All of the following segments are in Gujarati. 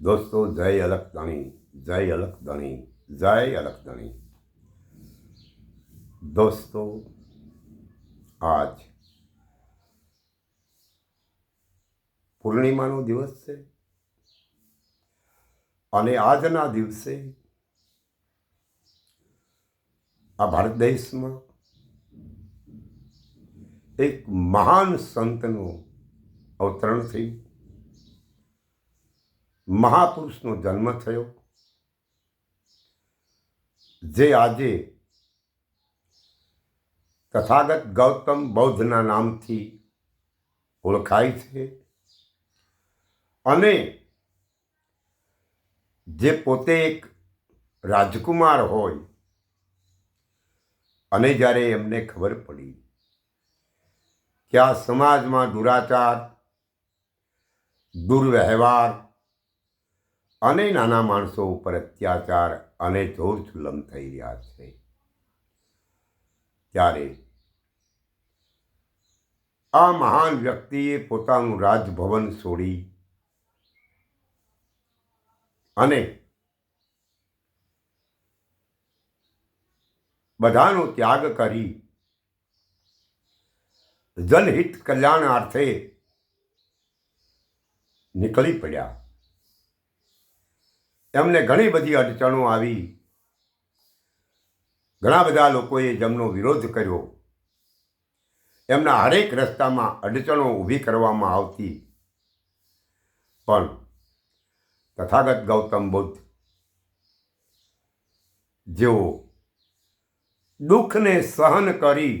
દોસ્તો, જય અલકધણી જય અલકધણી જય અલકધણી દોસ્તો, આજ પૂર્ણિમાનો દિવસ છે અને આજના દિવસે આ ભારત દેશમાં એક મહાન સંતનું અવતરણ થયું. મહાપુરુષનો જન્મ થયો. જે આજે તથાગત ગૌતમ બૌદ્ધના નામથી ઓળખાય છે અને જે પોતે એક રાજકુમાર હોય અને જ્યારે એમને ખબર પડી કે આ સમાજમાં દુરાચાર, દુર્વ્યવહાર અને નાના માણસો ઉપર અત્યાચાર અને જોર થઈ રહ્યા છે. ત્યારે આ મહાન વ્યક્તિએ પોતાનું રાજભવન છોડી અને બધાનો ત્યાગ કરી જનહિત કલ્યાણાર્થે નીકળી પડ્યા. એમને ઘણી બધી અડચણો આવી. ઘણા બધા લોકોએ જેમનો વિરોધ કર્યો. એમના હરેક રસ્તામાં અડચણો ઊભી કરવામાં આવતી. પણ તથાગત ગૌતમ બુદ્ધ, જેઓ દુઃખને સહન કરી,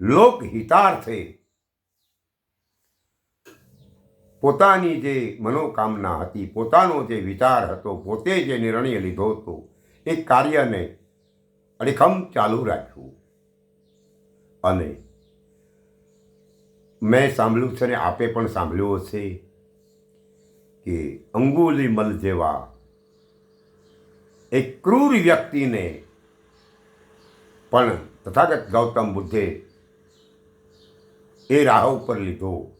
લોકહિતાર્થે પોતાની જે મનોકામના હતી, પોતાનો જે વિચાર હતો, પોતે જે નિર્ણય લીધો હતો, એ કાર્યને અડીખમ ચાલુ રાખ્યું. અને મેં સાંભળ્યું છે ને આપે પણ સાંભળ્યું હશે કે અંગુલીમલ જેવા એક ક્રૂર વ્યક્તિને પણ તથાગત ગૌતમ બુદ્ધે એ રાહ ઉપર લીધો.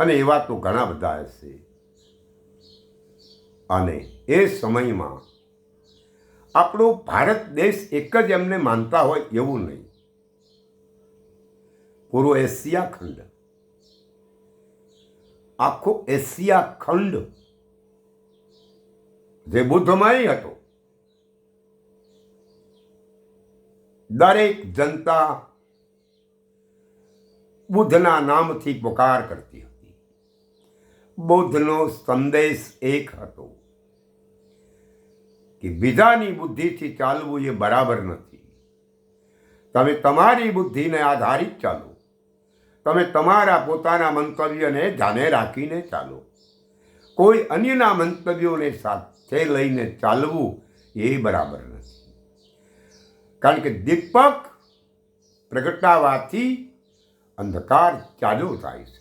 અને એવા તો ઘણા બધા હશે. અને એ સમયમાં આપણો ભારત દેશ એક જ એમને માનતા હોય એવું નહીં. પૂરો એશિયા ખંડ. આખો એશિયા ખંડ જે બુદ્ધમય હતો. દરેક જનતા બુદ્ધના નામથી પોકાર કરતી હતી. બુદ્ધનો સંદેશ એક હતો કે બીજાની બુદ્ધિથી ચાલવું એ બરાબર નથી. તમે તમારી બુદ્ધિને આધારિત ચાલો. તમે તમારા પોતાના મંતવ્યને ધ્યાને રાખીને ચાલો. કોઈ અન્યના મંતવ્યોને સાથે લઈને ચાલવું એ બરાબર નથી. કારણ કે દીપક પ્રગટાવાથી અંધકાર ચાલુ થાય છે.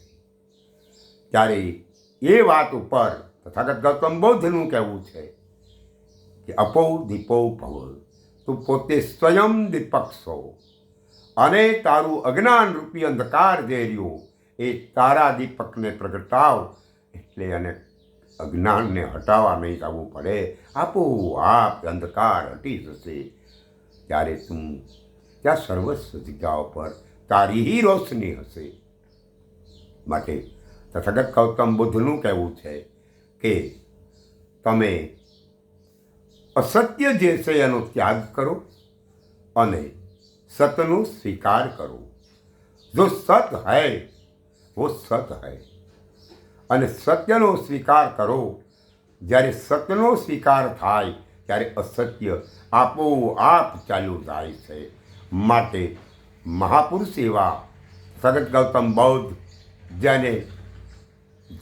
ત્યારે એ વાત ઉપર તથાગત ગૌતમ બૌદ્ધનું કહેવું છે કે અપો દીપો ભવ. તું પોતે સ્વયં દીપક છો અને તારું અજ્ઞાન રૂપી અંધકાર જે રહ્યો એ તારા દીપકને પ્રગટાવ. એટલે એને અજ્ઞાનને હટાવવા નહીં જવું પડે. આપો આપ અંધકાર હટી જશે. ત્યારે તું ત્યાં સર્વસ્વ જગ્યાઓ પર તારી રોશની હશે. માટે તથાગત ગૌતમ બુદ્ધનું કહેવું છે કે તમે અસત્ય જે છે એનો ત્યાગ કરો અને સતનો સ્વીકાર કરો. જો સત હૈ, વો સત હૈ. અને સત્યનો સ્વીકાર કરો. જ્યારે સત્યનો સ્વીકાર થાય, ત્યારે અસત્ય આપોઆપ ચાલુ થાય છે. માટે મહાપુરુષ એવા સગત ગૌતમ બૌદ્ધ, જેને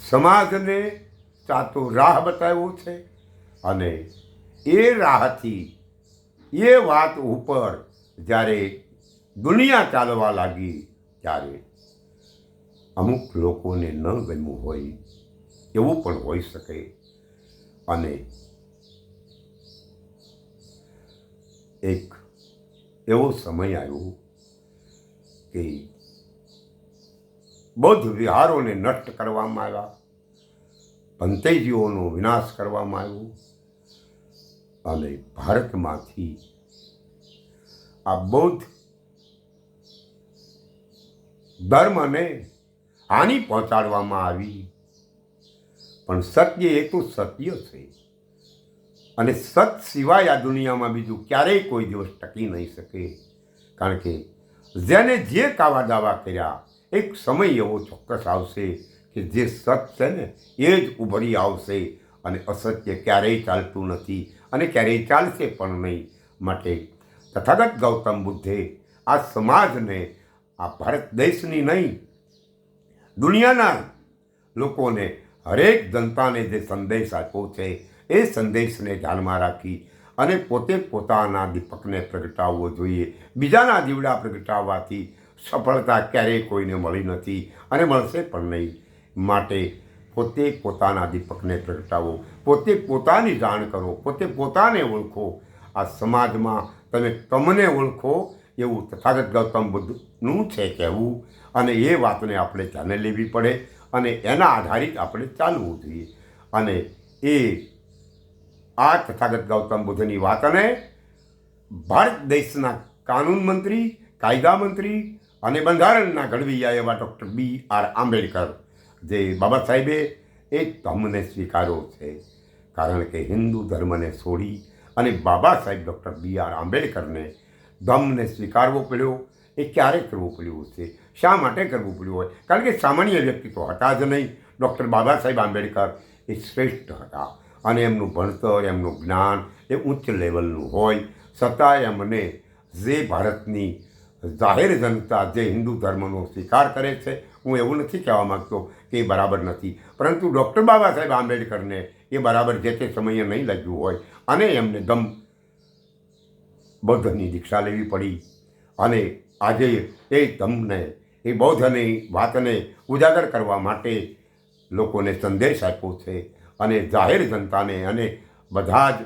સમાજને સાચો રાહ બતાવ્યો છે અને એ રાહથી એ વાત ઉપર જ્યારે દુનિયા ચાલવા લાગી ત્યારે અમુક લોકોને ન ગમ્યું હોય એવું પણ હોઈ શકે. અને એક એવો સમય આવ્યો કે બૌદ્ધ વિહારોને નષ્ટ કરવામાં આવ્યા. પંતેજીઓનો વિનાશ કરવામાં આવ્યો. અને ભારતમાંથી આ બૌદ્ધ ધર્મને હાનિ પહોંચાડવામાં આવી. પણ સત્ય એ તો સત્ય છે. અને સત સિવાય આ દુનિયામાં બીજું ક્યારેય કોઈ દિવસ ટકી નહીં શકે. કારણ કે જેને જે કાવા દાવા કર્યા એક સમય એવો ચોક્કસ આવશે કે જે સત છે ને, એ જ ઉભરી આવશે અને અસત્ય ક્યારેય ચાલતું નથી અને ક્યારેય ચાલશે પણ નહીં માટે. તથાગત ગૌતમ બુદ્ધે આ સમાજને, આ ભારત દેશની નહીં, દુનિયાના લોકોને હરેક જનતાને જે સંદેશ આપ્યો છે, એ સંદેશને ધ્યાનમાં રાખી અને પોતે પોતાના દીપકને પ્રગટાવવો જોઈએ. બીજાના દીવડા પ્રગટાવવાથી સફળતા ક્યારેય કોઈને મળી નથી અને મળશે પણ નહીં. માટે પોતે પોતાના દીપકને પ્રગટાવો, પોતે પોતાની જાણ કરો, પોતે પોતાને ઓળખો. આ સમાજમાં તમે તમને ઓળખો એવું તથાગત ગૌતમ બુદ્ધનું છે કહેવું અને એ વાતને આપણે ધ્યાને લેવી પડે અને એના આધારિત આપણે ચાલવું જોઈએ. અને એ આ તથાગત ગૌતમ બુદ્ધની વાતને ભારત દેશના કાનૂન મંત્રી, કાયદા મંત્રી અને બંધારણના ઘડવૈયા એવા ડૉક્ટર બી આર આંબેડકર, જે બાબા સાહેબે એ ધર્મને સ્વીકાર્યો છે. કારણ કે હિન્દુ ધર્મને છોડી અને Baba Saheb doctor B R આંબેડકરને ધર્મને સ્વીકારવો પડ્યો, એ ક્યારે કરવું પડ્યું છે શા માટે કરવું પડ્યું હોય? કારણ કે સામાન્ય વ્યક્તિ તો હતા જ નહીં. ડૉક્ટર બાબા સાહેબ આંબેડકર એ શ્રેષ્ઠ હતા અને એમનું ભણતર, એમનું જ્ઞાન એ ઉચ્ચ લેવલનું હોય. છતાંય એમને જે ભારતની જાહેર જનતા જે હિન્દુ ધર્મનો સ્વીકાર કરે છે, હું એવું નથી કહેવા માગતો કે એ બરાબર નથી. પરંતુ ડૉક્ટર બાબા સાહેબ આંબેડકરને એ બરાબર જે તે સમયે નહીં લાગ્યું હોય અને એમને દમ બૌદ્ધની દીક્ષા લેવી પડી અને આજે એ દમને, એ બૌદ્ધની વાતને ઉજાગર કરવા માટે લોકોને સંદેશ આપ્યો છે અને જાહેર જનતાને અને બધા જ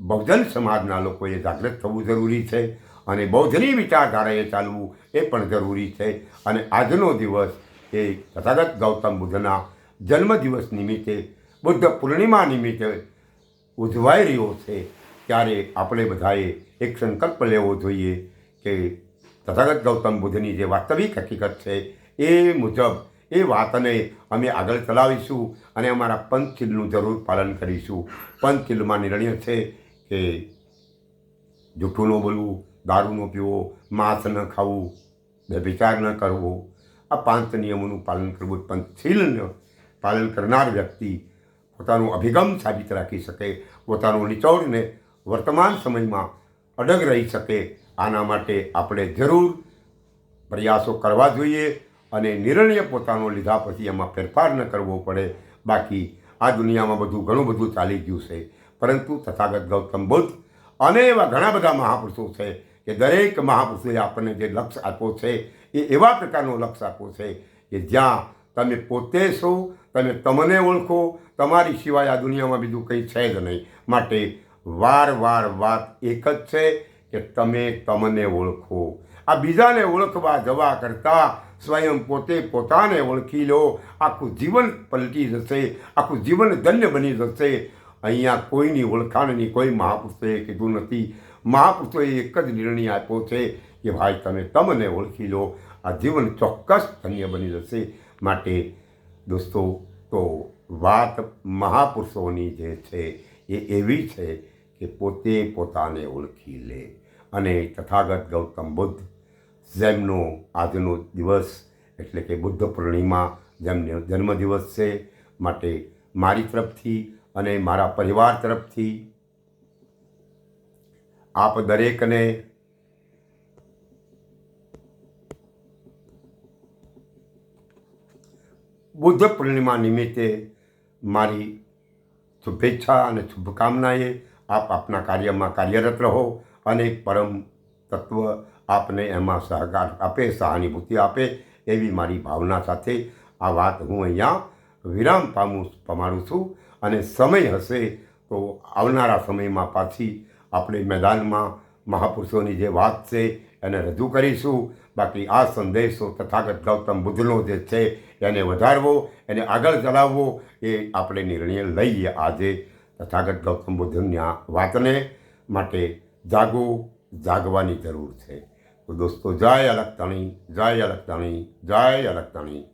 બહુજન સમાજના લોકોએ જાગૃત થવું જરૂરી છે અને બૌદ્ધની વિચારધારાએ ચાલવું એ પણ જરૂરી છે. અને આજનો દિવસ એ તથાગત ગૌતમ બુદ્ધના જન્મદિવસ નિમિત્તે, બુદ્ધ પૂર્ણિમા નિમિત્તે ઉજવાઈ રહ્યો છે. ત્યારે આપણે બધાએ એક સંકલ્પ લેવો જોઈએ કે તથાગત ગૌતમ બુદ્ધની જે વાસ્તવિક હકીકત છે એ મુજબ એ વાતને અમે આગળ ચલાવીશું અને અમારા પંચશીલનું જરૂર પાલન કરીશું. પંચશીલમાં નિર્ણય છે કે જૂઠું ન બોલવું દારૂ ન પીવો માંસ ન ખાવું, વ્યભિચાર ન કરવો, આ પાંચ નિયમોનું પાલન કરવું પંચશીલનું પાલન કરનાર વ્યક્તિ પોતાનો અભિગમ સાબિત રાખી શકે, પોતાનો નિચોડને વર્તમાન સમયમાં અડગ રહી શકે, આના માટે આપણે જરૂર પ્રયાસો કરવા જોઈએ અને નિર્ણય પોતાનો લીધા પછી એમાં ફેરફાર ન કરવો પડે. બાકી આ દુનિયામાં બધું ઘણું બધું ચાલી ગયું છે. પરંતુ તથાગત ગૌતમ બુદ્ધ અને એવા ઘણા બધા મહાપુરુષો છે કે દરેક મહાપુરુષોએ આપણને જે લક્ષ્ય આપ્યો છે, એ એવા પ્રકારનો લક્ષ્ય આપ્યો છે કે જ્યાં તમે પોતે છો, તમે તમને ઓળખો, તમારી સિવાય આ દુનિયામાં બીજું કંઈ છે જ નહીં. માટે વાર વાર વાત એક જ છે કે તમે તમને ઓળખો. આ બીજાને ઓળખવા જવા કરતાં સ્વયં પોતે પોતાને ઓળખી લો. આખું જીવન પલટી જશે, આખું જીવન ધન્ય બની જશે. અહીંયા કોઈની ઓળખાણની કોઈ મહાપુરુષોએ કીધું નથી. મહાપુરુષોએ એક જ નિર્ણય આપ્યો છે કે ભાઈ, તમે તમને ઓળખી લો. આ જીવન ચોક્કસ ધન્ય બની જશે માટે દોસ્તો, તો વાત મહાપુરુષોની જે છે એ એવી છે કે પોતે પોતાને ઓળખી લે. અને તથાગત ગૌતમ બુદ્ધ જેમનો આજનો દિવસ એટલે કે બુદ્ધ પૂર્ણિમા જેમનો જન્મદિવસ છે, માટે મારી તરફથી અને મારા પરિવાર તરફથી આપ દરેકને બુદ્ધ પૂર્ણિમા નિમિત્તે મારી શુભેચ્છા અને શુભકામનાએ આપ આપના કાર્યમાં કાર્યરત રહો અને પરમ તત્વ આપને એમાં સહકાર આપે, સહાનુભૂતિ આપે એવી મારી ભાવના સાથે આ વાત હું અહીંયા વિરામ પામું પમાડું છું. અને સમય હશે તો આવનારા સમયમાં પાછી આપણે મેદાનમાં મહાપુરુષોની જે વાત છે એને રજૂ કરીશું. બાકી આ સંદેશો તથાગત ગૌતમ બુદ્ધનો જે છે એને વધારવો, એને આગળ ચલાવવો એ આપણે નિર્ણય લઈએ આજે તથાગત ગૌતમ બુદ્ધની આ વાતને માટે જાગવું જાગવાની જરૂર છે. તો દોસ્તો, જય અલગતાણી જય અલગતાણી જય અલગતાણી